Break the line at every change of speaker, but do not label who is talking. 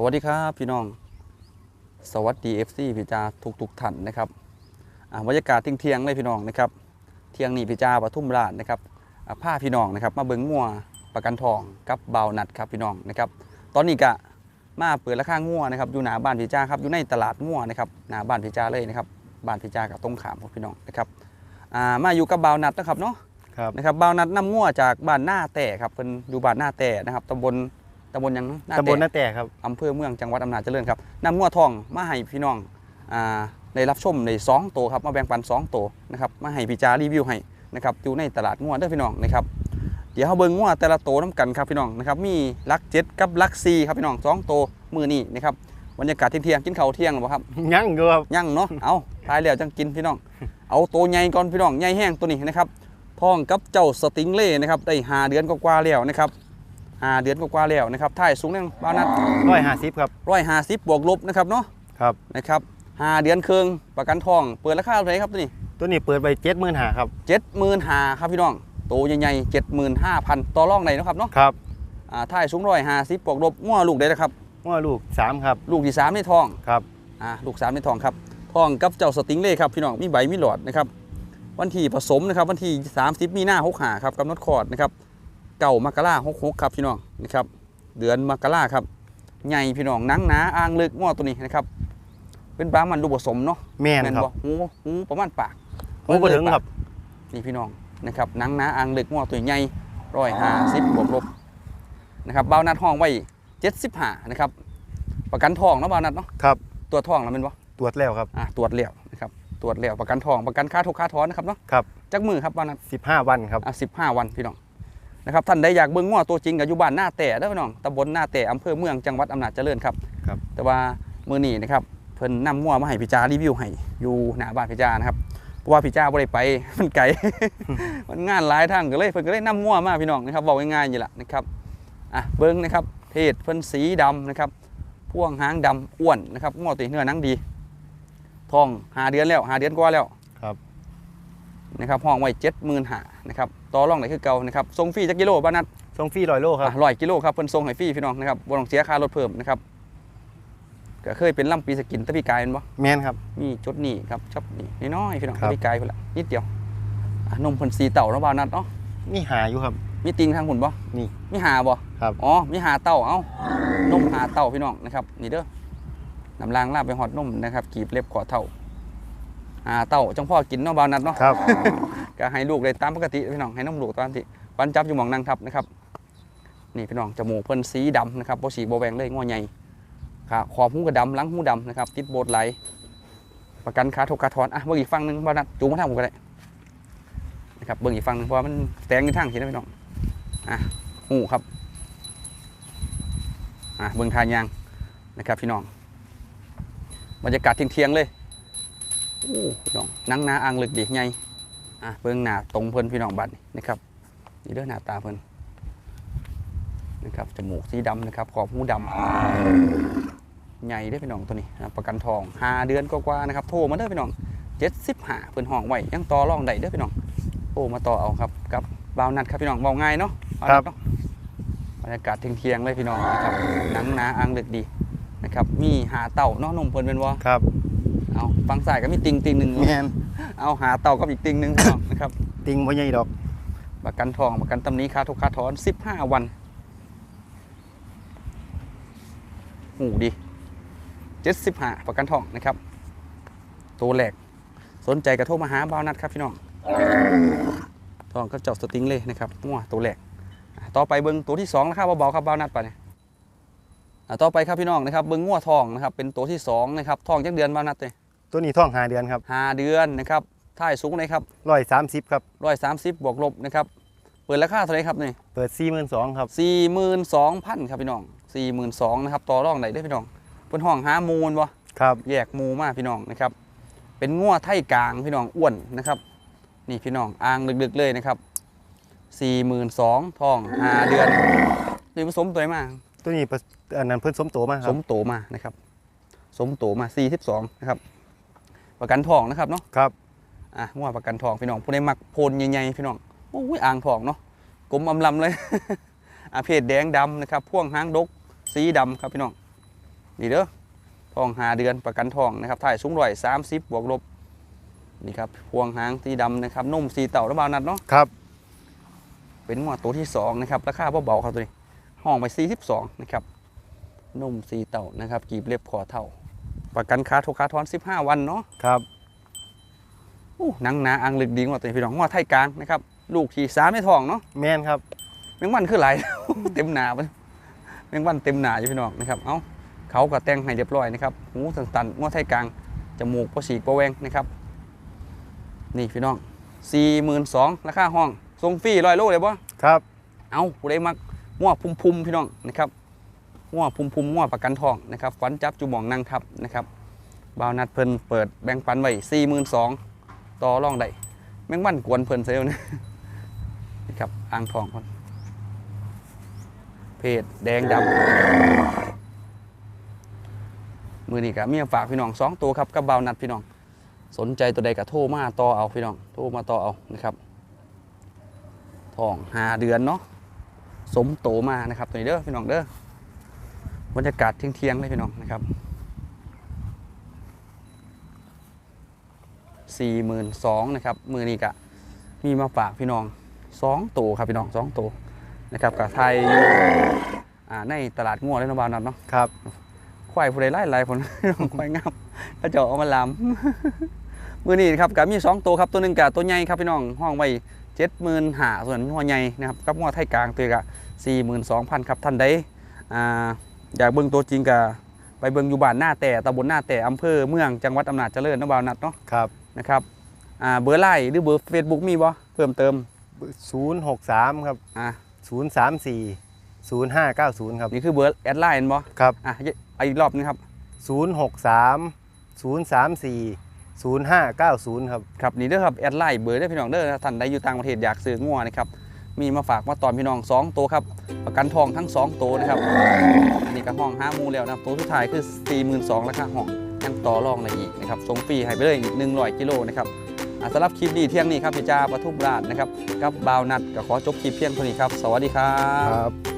สวัสดีครับพี่น้อง สวัสดี FC พี่จาทุกทุกๆท่านนะครับอ่าบรรยากาศเที่ยงๆเลยพี่น้องนะครับ เที่ยงนี้พี่จาปทุมราชนะครับอ่าพาพี่น้องนะครับ มาเบิ้งงัวประกันทองกับเบาวนัดครับพี่น้องนะครับ ตอนนี้กะมาเปิดราคางัวนะครับอยู่หน้าบ้านพี่จาครับอยู่ในตลาดงัวนะครับหน้าบ้านพี่จาเลยนะครับบ้านพี่จากับตรงขามครับพี่น้องนะครับอ่ามาอยู่กับเบาวนัดนะครับเนาะ
ครับ
นะครับบ่าวนัดน้ำง่วจากบ้านหน้าแต่ครับเป็นอยู่บ้านหน้าแต่นะครับตำบลตำบลหยังนะหน้า
ตำบล
แต่
นาแต่ครับ
อำเภอเมืองจังหวัดอำนาจเจริญครับน้ำง่วทองมาให้พี่น้องอ่าได้รับชมในสองตัวครับมาแบ่งปันสองตัวนะครับมาให้พี่จารีวิวให้นะครับอยู่ในตลาดง่วเด้อพี่น้องนะครับเดี๋ยวเขาเบิ่งง่วแต่ละตัวน้ำกันครับพี่น้องนะครับมีลักเจ็ดกับลักซีครับพี่น้องสองตัวมือนี่นะครับบรรยากาศเที่ยงๆกินข้าวเที่ยงหรือเปล่าครับ
ยั่งอยู่ครับ
ยั่งเนาะเอาทายแล้วจังกินพี่น้อง เอาตัวใหญ่ก่อนพี่น้องใหญ่แห้งตัวนี้นะครับท้องกับเจ้าสติงเล่นะครับได้หาเดือนกว่าๆแล้วนะครับ หาเดือนกว่าๆแล้วนะครับท่ายสูงนั่งบ้านัด
ร้อยห้าสิบครับ
ร้อยห้าสิบบวกลบนะครับเนาะ
ครับ
นะครับหาเดือนครึ่งประกันทอง เปิดราคาเท่าไหร่ครับตัวนี้
ตัวนี้เปิดไปเจ็ดหมื่นหาครับ
เจ็ดหมื่นหาครับพี่น้องโตวใหญ่ๆเจ็ดหมื่นห้าพันต่อรองไหนนาะครับเนาะ
ครับ
อ่าท่ายสูงร้อยห้าสิบบวกลบง้อลูกได้นะครับ
ว่าลูกสามครับ
ลูกที่สามในท้อง
ครับ
อ่าลูกสามในทองครับทองกับเจ้าสติงเล่ครับพี่น้องมีใบมีหลอดนะครับวันที่ผสมนะครับวันที่ 30 มีหน้าหกหาครับกำหนดคลอดนะครับ เก่ามกราหกหกครับพี่น้องนะครับ เดือนมกราครับใหญ่พี่น้องหนังหนาอ่างลึกง้อตัวนี้นะครับ เป็นปลามันลูกผสมเนาะ
แม่นครับ
บ่หูหูประมาณปาก
หูบ่ถึงครับ
นี่พี่น้องนะครับหนังหนาอ่างลึกง้อตัวใหญ่ร้อยห้าสิบบวกลบนะครับเบานัดห้องไว้เจ็ดสิบห้านะครับประกันทองเนาะเบานัดเนาะ
ครับ
ตัวทองแล้วเป็นบ่
ตรวจแล้วครับ
อะตรวจแล้วนะครับตรวจแล้วประกันทองประกันค่าทุกค่าถอนนะครับเนาะ
ครับ
จักมือครับวันนั้น
สิบห้าวันครับ
อะสิบห้าวันพี่น้อง นะครับท่านใดอยากเบิ่งง้อตัวจริงกับอยู่บ้านหน้าแต่เด้อพี่น้องตำบลหน้าแต่อำเภอเมืองจังหวัดอำนาจเจริญครับ
ครับ
แต่ว่ามื้อนี้นะครับเพิ่นนำง้อมาให้พี่จารีวิวให้อยู่หน้าบ้านพี่จานะครับเพราะว่าพี่จาบ่ได้ไปมันไกล มันงานหลายทางก็เลยเพิ่นก็เลยนำง้อมาพี่น้องนะครับบอกง่ายๆนี่แหละนะครับอะเบิ่งนะครับเพศเพิ่นสีดำนะครับพ่วงหางดำอ้วนนะครับง้อตัวเนื้อหนังดีทองหาเดือนแล้วหาเดือนกว่าแล้ว
ครับ
นะครับห้องไว้เจ็ดหมื่นหานะครับต่อรองไหนคือเก่านะครับส่งฟรีจักกิโลบ้านนัด
ส่งฟรีร้อยโลครับ
ร้อยกิโลครับเพิ่นส่งให้ฟรีพี่น้องนะครับบ่ต้องเสียค่ารถเพิ่มนะครับก็เคยเป็นล่ำปีสกินตะพี่กายแม่นบ่
แม่นครับ
มีจุดนี้ครับชับนี่น้อยๆพี่น้อง
ครั
ตะ
บ
พี่กายเพิ่นละนิดเดียวอะนมเพิ่นสีเต่าเนาะบ้านนัดเนาะ
นี่หาอยู่ครับ
มีติงทางหุ่นบ่
นี่
มีหาบ่
ครับ
อ๋อมีหาเต่าเอ้านมหาเต่าพี่น้องนะครับนี่เด้อน้ำลางลาบไปฮอดนมนะครับกีบเล็บขอเท่า หาเต่าจังพ่อกินเนาะบ้านนัดเนาะ
ครับ
ก็ให้ลูกได้ตามปกติพี่น้องให้น้องลูกตามที่ปันจับอยู่หมองนางทับนะครับนี่พี่น้องจมูกเพิ่นสีดำนะครับบ่สีบ่แหวงเลยงอใหญ่ขาขอบหูก็ดำหลังหูดำนะครับติดโบดไหลประกันขาทุกขาถอนอะเบิ่งอีกฝั่งหนึงบ่นัดจูงมาทางผมก็ได้นะครับเบิ่งอีกฝั่งหนึงเพราะว่ามันแตงอยู่ทางเห็นไหมพี่น้องอะหูครับอะเบิ่งทางยางนะครับพี่น้องบรรยากาศเที่ยงๆเลยโอ้พี่น้องหนังหนาอ่างลึกดีใหญ่อะเบิ่งหน้าตรงเพิ่นพี่น้องบัดนี่นะครับนี่เด้อหน้าตาเพิ่นนะครับจมูกสีดำนะครับขอบหูดำใหญ่เด้อพี่น้องตัวนี้นะประกันทองห้าเดือนกว่าๆนะครับโทรมาเด้อพี่น้องเจ็ดสิบห้าเพิ่นห้องไว้ยังต่อรองได้เด้อพี่น้องโทรมาต่อเอาครับกับบาวนัดครับพี่น้องเบาง่ายเนาะาวนัดเนาะบรรยากาศเที่ยงๆเลยพี่น้องนะครับหนังหนาอ่างลึกดีนะครับมีหาเต่าเนาะนมเพิ่นเป็นว่า
ครับ
เอาฟังสายก็มีติงติงหนึ่ง
แม่น
เอาหาเต่ากับอีกติงหนึ่งพี่น้องนะครับ
ติงบ่ใหญ่ดอก
ประกันทองประกันตำหนี้ค่าทุกค่าถอน 15 วันหูดี75ประกันทองนะครับ ตัวแรกสนใจกระโทรมาหาบ่าวนัดครับพี่น้องทองก็เจาะสติงเลยนะครับงัวตัวแรกอะต่อไปเบิ้งตัวที่2นะครับเบาๆครับบ่าวนัดไปเนี่ยอะต่อไปครับพี่น้องนะครับเบิ้งงัวทองนะครับเป็นตัวที่สองนะครับทองจักเดือนบ่าวนัดเลย
ตัวนี้ท้องหาเดือนครับ
ห้าเดือนนะครับท่ายสูงเลยครับ
ร้อยสามสิบครับ
ร้อยสามสิบบวกลบนะครับ เปิดราคาเท่าไหรครับนี่
เปิดสี่หมื่นสองครับ
สี่หมื่นสองพันครับพี่น้องสี่หมื่นสองนะครับต่อรองไหนได้อพี่น้องเพิ่นห้องหามูลบ่
ครับ
แยกมูมาพี่น้องนะครับ เป็นงัวไทยกลางพี่น้องอ้วนนะครับ นี่พี่น้องอ่างดึกๆเลยนะครับสี่หมื่นสองทองห้าเดือนนี่ผสมตัวไหนมา
ตัวนี้ผสอันนั้นเพิ่นสมโตมาค
ส
รับ
มโตมานะครับ สมโตมาสี่สิบสองนะครับ ประกันทองนะครับเนาะ
ครับ
อะงัวประกันทองพี่น้องผู้ใดมักโพนใหญ่ๆพี่น้องโอ้ยอ่างทองเนาะกลมอำลำเลยอะเพศแดงดำนะครับพ่วงหางดกสีดำครับพี่น้องนี่เด้อทองหาเดือนประกันทองนะครับถ่ายสูงร้อยสามสิบบวกลบนี่ครับพวงหางสีดำนะครับนุ่มสีเต่าระบาวนัดเนาะ
ครับ
เป็นงวดตัวที่สองนะครับราคาเบาๆครับตัวนี้ห้องไป42นะครับนุ่มสีเต่านะครับกีบเล็บคอเท่า ประกันค้าทุกค้าทอน 15 วันเนาะ
ครับ
อู้หนังหนาอังลึกดีกว่าตัวนี้พี่น้องงวดไทยกลางนะครับลูกที่สามในท้องเนาะ
แม่นครับ
แมงวันคือหลาย เต็มหนาไปแมงวันเต็มหนาอยู่พี่น้องนะครับเอ้าเขาก็แต่งให้เรียบร้อยนะครับหูตันๆงวดไทยกลางจมูกปสีกปะแวงนะครับ นี่พี่น้อง42,000ราคาห้องทรงฟรีร้อยโลเลยบ่
ครับ
เอาผู้ใดมักมั่วพุ่มพุมๆพี่น้องนะครับ มั่วพุ่มพุมมั่วประกันทองนะครับฟันจับจูหมองนั่งทับนะครับบาวนัดเพิ่นเปิดแบ่งปันไว้สี่หมื่นสองต่อรองได้แมงวันกวนเพิ่นเซลนะนะครับอ่างทองคนเพจแดงดำมือนี้ก็มีมาฝากพี่น้องสองตัวครับกับบาวนัดพี่น้อง สนใจตัวใดก็โทรมาต่อเอาพี่น้องโทรมาต่อเอานะครับทองหาเดือนเนาะสมโตมานะครับตัวนี้เด้อพี่น้องเด้อ บรรยากาศเที่ยงๆเลยพี่น้องนะครับสี่หมื่นสองนะครับมือนี้กะมีมาฝากพี่น้องสองตัวครับพี่น้องสองตัวนะครับกับไทยอยู่อ่าในตลาดงัวและนบาวนัดเนาะ
ครับ
ควายผู้ใดไล่ไล่ผลควายงามกระเจาะเอามาลำมือนี้ครับกับมีสองตัวครับตัวหนึ่งกับตัวใหญ่ครับพี่น้องห้องไว้เจ็ดหมื่นหาส่วนหัวใหญ่นะครับกับหัวไทยกลางตัวกะสี่หมื่นสองพันครับท่านใดอ่า อยากเบิ่งตัวจริงกะไปเบิ่งอยู่บ้านหน้าแต่ตำบลหน้าแต่อำเภอเมืองจังหวัดอำนาจเจริญนบาวนัดเนาะ
ครับ
นะครับอ่าเบอร์ไล่หรือเบอร์เฟซบุ๊กมีบ่เพิ่มเติม
063ครับ
อ่า
034 0590ครับ
นี่คือเบอร์แอดไลน์บ่
ครับ
อะเอาอีกรอบนึงครับ
063 034 0590 ครับ
ครับ นี่เด้อครับ แอดไลน์เบอร์ได้อพี่น้องเด้อท่านใดอยู่ต่างประเทศอยากซื้องัวนะครับ มีมาฝากมาตอนพี่น้องสองตัวครับประกันทองทั้งสองตัวนะครับอันนี้ก็ห้องห้ามูแล้วนะครับตัวสุดท้ายคือ 42,000ราคาห้องยังต่อรองไรอีกนะครับส่งฟรีให้ไปเลยอีก100กิโลนะครับสำหรับคลิปนี้เที่ยงนี้ครับพี่จาปทุมราชนะครับกับบาวนัดก็ขอจบคลิปเพียงเท่านี้ครับ สวัสดี
ครับ